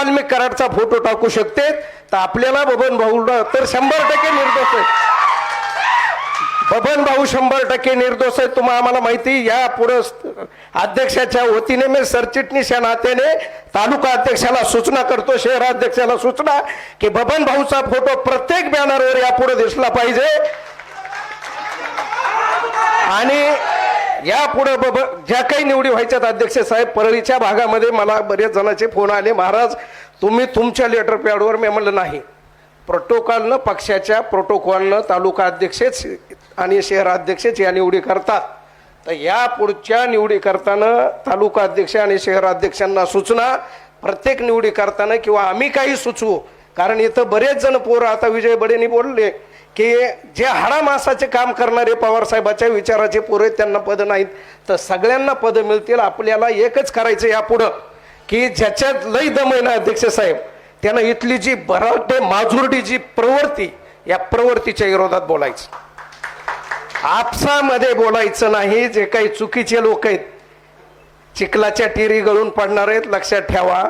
Valmik कराडचा photo टाकू शकते. तर आपल्याला बबन भाऊ तर शंभर टक्के निर्दोष आहे बबन भाऊ शंभर टक्के निर्दोष आहे तुम्हाला आम्हाला माहिती या पुढे अध्यक्षाच्या वतीने मी सरचिटणीस या नात्याने तालुका अध्यक्षाला सूचना करतो शहराध्यक्षाला सूचना की बबन भाऊचा फोटो प्रत्येक बॅनरवर यापुढे दिसला पाहिजे. आणि यापुढे ब ज्या काही निवडी व्हायच्यात अध्यक्ष साहेब परळीच्या भागामध्ये मला बरेच जणांचे फोन आले. महाराज तुम्ही तुमच्या लेटर पॅडवर मी म्हणलं नाही. प्रोटोकॉलनं पक्षाच्या प्रोटोकॉलनं तालुका अध्यक्षच आणि शहराध्यक्षच या निवडी करतात तर या पुढच्या निवडी करताना तालुका अध्यक्ष आणि शहराध्यक्षांना सूचना प्रत्येक निवडी करताना किंवा आम्ही काही सुचवू. कारण इथं बरेच जण पोरं आता विजय बडेंनी बोलले की जे हाडामासाचे काम करणारे पवारसाहेबाच्या विचाराचे पुरे त्यांना पदं नाहीत. तर सगळ्यांना पदं मिळतील आपल्याला एकच करायचं यापुढं की ज्याच्यात लई दम आहे ना अध्यक्ष साहेब त्यानं इथली जी बराटे माजुर्डी जी प्रवृत्ती या प्रवृत्तीच्या विरोधात बोलायचं. आपसामध्ये बोलायचं नाही जे काही चुकीचे लोक आहेत चिखलाच्या टिरी गळून पडणार आहेत लक्षात ठेवा.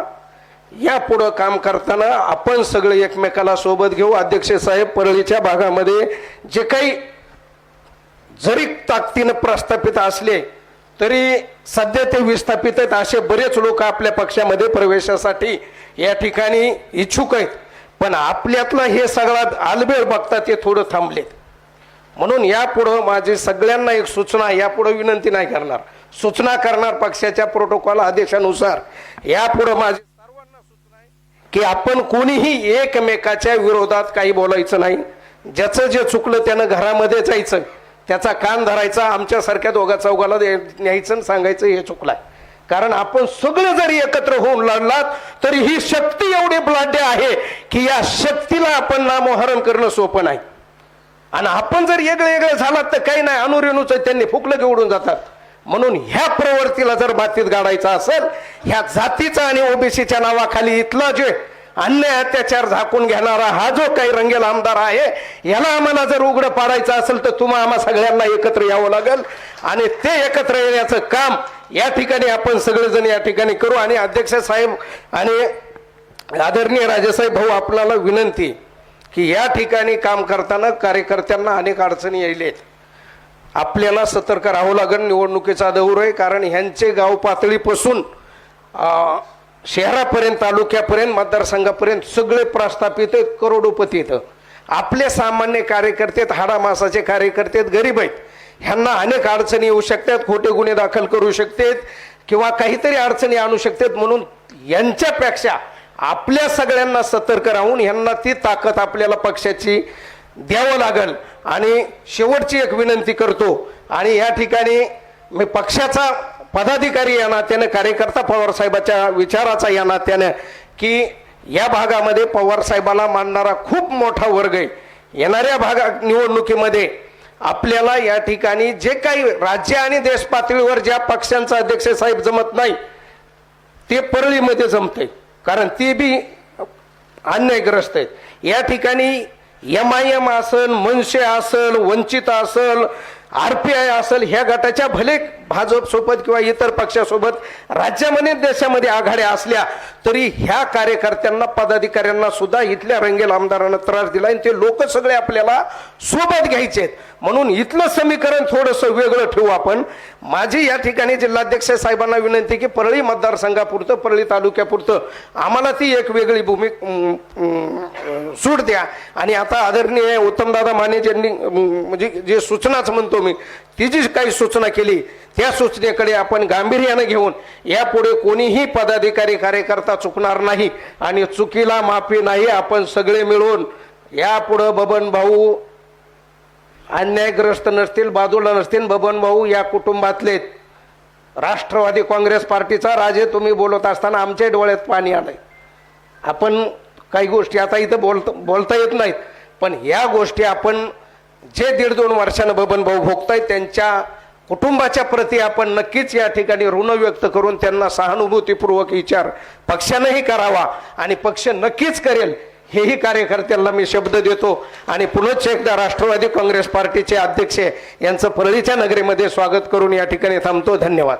या पुढं काम करताना आपण सगळे एकमेकाला सोबत घेऊ. अध्यक्ष साहेब परळीच्या भागामध्ये जे काही जरी ताकदीनं प्रस्थापित असले तरी सध्या ते विस्थापित आहेत. असे बरेच लोक आपल्या पक्षामध्ये प्रवेशासाठी या ठिकाणी इच्छुक आहेत. पण आपल्यातला हे सगळा आलबेळ बघता ते थोडं थांबलेत. म्हणून यापुढं माझी सगळ्यांना एक सूचना यापुढं विनंती नाही करणार. सूचना करणार पक्षाच्या प्रोटोकॉल आदेशानुसार. यापुढं माझी की आपण कोणीही एकमेकाच्या विरोधात काही बोलायचं नाही. ज्याचं जे चुकलं त्यानं घरामध्ये जायचं. त्याचा कान धरायचा आमच्यासारख्या दोघा चौघाला न्यायचं आणि सांगायचं हे चुकलाय. कारण आपण सगळे जरी एकत्र होऊन लढलात तरी ही शक्ती एवढी ब्लाढ्य आहे की या शक्तीला आपण नामोहरण करणं सोपं नाही. आणि आपण जर वेगळे वेगळे झालात तर काही नाही. अनुरेणूच त्यांनी फुकलं घेऊन जातात. म्हणून ह्या प्रवृत्तीला जर बातीत गाडायचा असेल ह्या जातीचा आणि ओबीसीच्या नावाखाली इथला जे अन्याय अत्याचार झाकून घेणारा हा जो काही रंगेल आमदार आहे याला आम्हाला जर उघडं पाडायचं असेल तर तुम्हा आम्हा सगळ्यांना एकत्र यावं लागेल. आणि ते एकत्र येण्याचं काम या ठिकाणी आपण सगळेजण या ठिकाणी करू. आणि अध्यक्ष साहेब आणि आदरणीय राजेसाहेब भाऊ आपल्याला विनंती की या ठिकाणी काम करताना कार्यकर्त्यांना अनेक अडचणी यायलेत. आपल्याला सतर्क राहावं लागेल निवडणुकीचा दौर आहे कारण ह्यांचे गाव पातळीपासून शहरापर्यंत तालुक्यापर्यंत मतदारसंघापर्यंत सगळे प्रस्थापित आहेत करोडोपती इथं आपले सामान्य कार्यकर्ते आहेत, हाडामासाचे कार्यकर्ते आहेत, गरीब आहेत. ह्यांना अनेक अडचणी येऊ शकतात खोटे गुन्हे दाखल करू शकतात किंवा काहीतरी अडचणी आणू शकतात म्हणून यांच्यापेक्षा आपल्या सगळ्यांना सतर्क राहून ह्यांना ती ताकद आपल्याला पक्षाची द्यावं लागल. आणि शेवटची एक विनंती करतो आणि या ठिकाणी मी पक्षाचा पदाधिकारी या नात्याने कार्यकर्ता पवार साहेबाच्या विचाराचा या नात्याने की या भागामध्ये पवार साहेबाला मानणारा खूप मोठा वर्ग आहे. येणाऱ्या भागा निवडणुकीमध्ये आपल्याला या ठिकाणी जे काही राज्य आणि देश पातळीवर ज्या पक्षांचा अध्यक्ष साहेब जमत नाही ते परळीमध्ये जमते कारण ते बी अन्यायग्रस्त आहेत. या ठिकाणी एम आय एम असल मनसे असल वंचित असल आर पी आय असल ह्या गटाच्या भले भाजप सोबत किंवा इतर पक्षासोबत राज्यामध्ये देशामध्ये आघाड्या असल्या तरी ह्या कार्यकर्त्यांना पदाधिकाऱ्यांना सुद्धा इथल्या रंगेल आमदारांना त्रास दिला आणि ते लोक सगळे आपल्याला सोबत घ्यायचे म्हणून इथलं समीकरण थोडंसं वेगळं ठेवू आपण. माझी या ठिकाणी जिल्हाध्यक्ष साहेबांना विनंती की परळी मतदारसंघापुरतं परळी तालुक्यापुरतं आम्हाला ती एक वेगळी भूमी सूट द्या. आणि आता आदरणीय उत्तमदादा माने ज्यांनी म्हणजे जे सूचनाच म्हणतो मी ती जी काही सूचना केली त्या सूचनेकडे आपण गांभीर्यानं घेऊन यापुढे कोणीही पदाधिकारी कार्यकर्ता चुकणार नाही आणि चुकीला माफी नाही आपण सगळे मिळून यापुढं बबन भाऊ अन्यायग्रस्त नसतील बाजूला नसतील बबन भाऊ या कुटुंबातले. राष्ट्रवादी काँग्रेस पार्टीचा राजे तुम्ही बोलत असताना आमच्या डोळ्यात पाणी आलंय. आपण काही गोष्टी आता इथं बोलत बोलता येत नाहीत. पण या गोष्टी आपण जे दीड दोन वर्षानं बबन भाऊ भोगतायत त्यांच्या कुटुंबाच्या प्रती आपण नक्कीच या ठिकाणी ऋण व्यक्त करून त्यांना सहानुभूतीपूर्वक विचार पक्षानंही करावा आणि पक्ष नक्कीच करेल हेही कार्यकर्त्यांना मी शब्द देतो. आणि पुनश्च एकदा राष्ट्रवादी काँग्रेस पार्टीचे अध्यक्ष यांचं परळीच्या नगरीमध्ये स्वागत करून या ठिकाणी थांबतो. धन्यवाद.